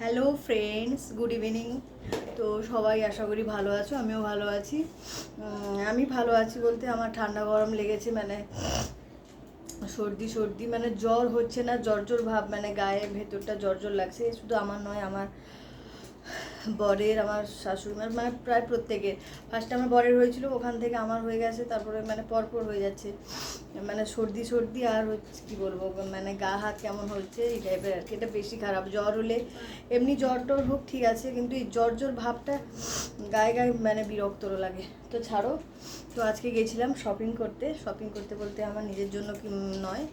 Hello friends good evening তো সবাই আশা করি ভালো আছো, আমিও ভালো আছি। আমি ভালো আছি বলতে আমার ঠান্ডা গরম লেগেছে মানে সর্দি সর্দি মানে জ্বর হচ্ছে না, জ্বর জ্বর ভাব মানে গায়ে ভেতরটা জ্বর জ্বর লাগছে। শুধু আমার নয়, আমার বরের, আমার শাশুড়ি মানে প্রায় প্রত্যেকের। ফার্স্টে আমার বরের হয়েছিল, ওখান থেকে আমার হয়ে গেছে, তারপরে মানে পরপর হয়ে যাচ্ছে। মানে সর্দি সর্দি আর হচ্ছে, কী বলব মানে গা হাত কেমন হচ্ছে, এই টাইপের আর কি। এটা বেশি খারাপ। জ্বর হলে এমনি জ্বর টর হোক, ঠিক আছে, কিন্তু এই জ্বর জ্বর ভাবটা গায়ে গায়ে মানে বিরক্তর লাগে। তো ছাড়ো। তো আজকে গেছিলাম শপিং করতে। শপিং করতে বলতে আমার নিজের জন্য কি নয়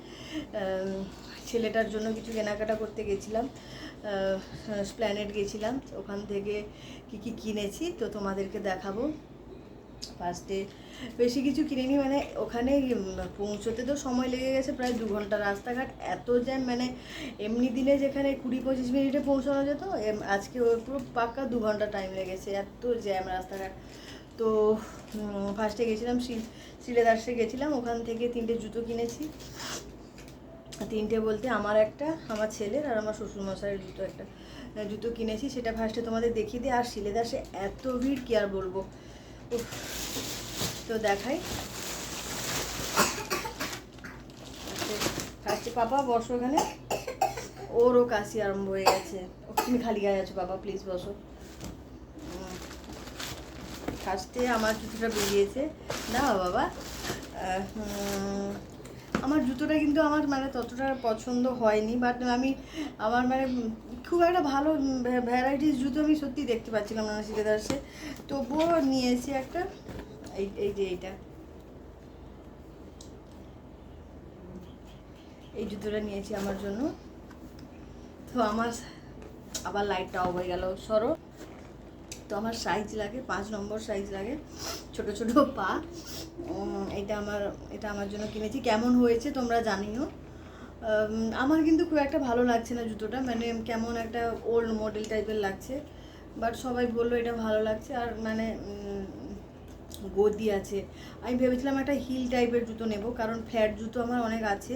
ছেলেটার জন্য কিছু কেনাকাটা করতে গেছিলাম। স্প্ল্যানেট গেছিলাম। ওখান থেকে কি কি কিনেছি তো তোমাদেরকে দেখাবো। ফার্স্টে বেশি কিছু কিনিনি মানে ওখানে পৌঁছতে তো সময় লেগে গেছে প্রায় দু ঘণ্টা রাস্তাঘাট। এত জ্যাম মানে এমনি দিনে যেখানে কুড়ি পঁচিশ মিনিটে পৌঁছানো যেত আজকে পুরো পাক্কা দু ঘণ্টা টাইম লেগেছে। এত জ্যাম রাস্তাঘাট। তো ফার্স্টে গেছিলাম শ্রীলেদার্সে গেছিলাম, ওখান থেকে তিনটে জুতো কিনেছি। তিনটে বলতে আমার একটা, আমার ছেলের আর আমার শ্বশুরমশাইয়ের জুতো একটা জুতো কিনেছি, সেটা ফার্স্টে তোমাদের দেখিয়ে দিই। আর শিলেদাসে এত ভিড়, কি আর বলব? তো দেখাই। ফার্স্টে পাপা, বসো ওখানে ওরও কাশি আরম্ভ হয়ে গেছে। তুমি খালি গায়ে আছো, বাবা প্লিজ বসো। ফার্স্টে আমার জুতোটা বেরিয়েছে। না বাবা। আমার জুতোটা কিন্তু আমার মানে ততটা পছন্দ হয়নি বাট আমি, আমার মানে খুব একটা ভালো ভ্যারাইটিস জুতো আমি সত্যি দেখতে পাচ্ছিলাম না সিলেদার্সে তবুও নিয়েছি একটা, এই এই যে এইটা। এই জুতোটা নিয়েছি আমার জন্য। তো আমার আবার লাইটটা হয়ে গেল, সরো। তো আমার সাইজ লাগে, পাঁচ নম্বর সাইজ লাগে। ছোট ছোট পা। এটা আমার এটা আমার জন্য কিনেছি। কেমন হয়েছে তোমরা জানিও। আমার কিন্তু খুব একটা ভালো লাগছে না জুতোটা। মানে কেমন একটা ওল্ড মডেল টাইপের লাগছে। বাট সবাই বলল এটা ভালো লাগছে। আর মানে গদি আছে। আমি ভেবেছিলাম একটা হিল টাইপের জুতো নেব, কারণ ফ্ল্যাট জুতো আমার অনেক আছে।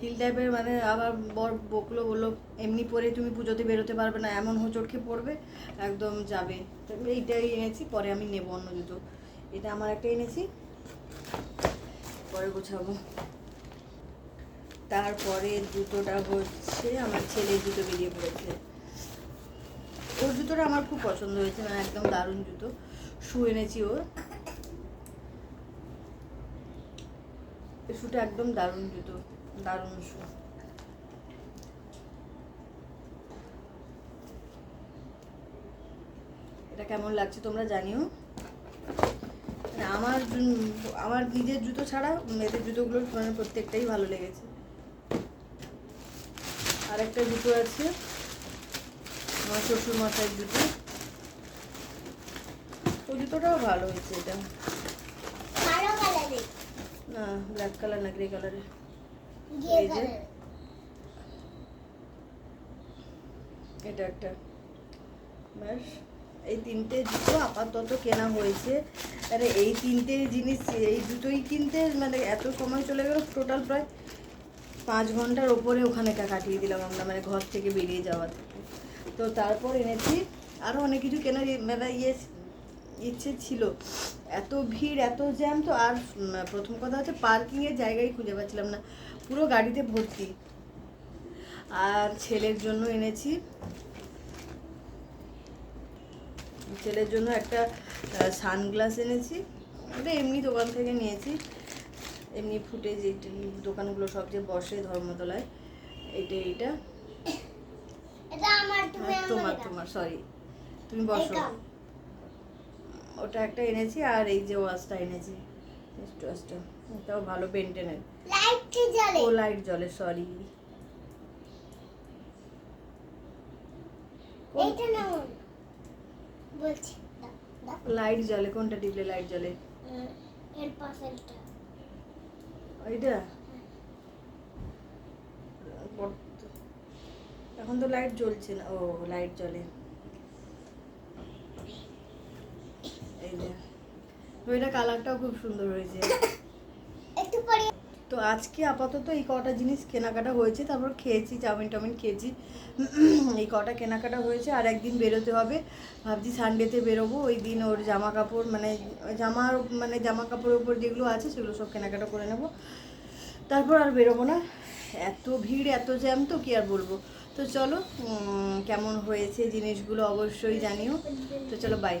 হিল টাইপের মানে আবার বর বকলো, বলল, এমনি পরে তুমি পুজোতে বেরোতে পারবে না, এমন হোঁচটকে পড়বে, একদম যাবে। এইটাই এনেছি, পরে আমি নেব অন্য জুতো। এটা আমার একটা এনেছি, পরে গোছাবো। তারপরে জুতোটা হচ্ছে, আমার ছেলের জুতো বেরিয়ে পড়েছে। ওর জুতোটা আমার খুব পছন্দ হয়েছে মানে একদম দারুণ জুতো। শু এনেছি ওর। শুটা একদম দারুণ জুতো, দারুণ শু এটা কেমন লাগছে তোমরা জানিও? মানে আমার আমার নিজের জুতো ছাড়া মেয়েদের জুতোগুলো মানে প্রত্যেকটাই ভালো লেগেছে। আর একটা জুতো আছে, আমার শ্বশুর মশাইয়ের জুতো। ওই জুতোটাও ভালো হয়েছে এটা। না ব্ল্যাক কালার না গ্রে এই যে। কালার এটা একটা ব্যাস এই তিনটে জুতো আপাতত কেনা হয়েছে। আরে এই তিনটে জিনিস এই দুটোই কিনতে মানে এত সময় চলে গেল টোটাল প্রায় পাঁচ ঘণ্টার ওপরে ওখানে কাটিয়ে দিলাম আমরা মানে ঘর থেকে বেরিয়ে যাওয়া থেকে। তো তারপর এনেছি। আরও অনেক কিছু কেনার মানে ইয়ে ইচ্ছে ছিল। এত ভিড় এত জ্যাম তো আর প্রথম কথা হচ্ছে পার্কিংয়ের জায়গায় খুঁজে পাচ্ছিলাম না। পুরো গাড়িতে ভর্তি। আর ছেলের জন্য এনেছি। ছেলের জন্য একটা সানগ্লাস এনেছি। ওটা এমনি দোকান থেকে নিয়েছি। এমনি ফুটে যে দোকানগুলো সব যে বসে ধর্মতলায় এইটা এইটা। এটা হ্যাঁ, তোমার তোমার সরি তুমি বসো। ওটা একটা এনেছি আর এই যে ওয়াশটা এনেছি। ওয়াচটা এটাও ভালো জ্বলে ও লাইট জ্বলে সরি। লাইট জ্বলে কোনটা টিপলে লাইট জ্বলে এর পাশেরটা। ওইটা? এখন তো লাইট জ্বলছে না। ও লাইট জ্বলে। ওইটা কালারটাও খুব সুন্দর হয়েছে। একটু পরে। তো তো আজকে আপাতত এই কটা জিনিস কেনাকাটা হয়েছে তারপর খেয়েছি চাউমিন টাউমিন খেয়েছি। এই কটা কেনাকাটা হয়েছে আর একদিন বেরোতে হবে। ভাবছি সানডেতে বেরোবো ওই দিন ওর জামা কাপড় মানে জামার মানে জামা কাপড়ের উপর যেগুলো আছে সেগুলো সব কেনাকাটা করে নেব। তারপর আর বেরোবো না। এত ভিড় এত জ্যাম তো কি আর বলব? তো চলো কেমন হয়েছে জিনিসগুলো অবশ্যই জানিও। তো চলো বাই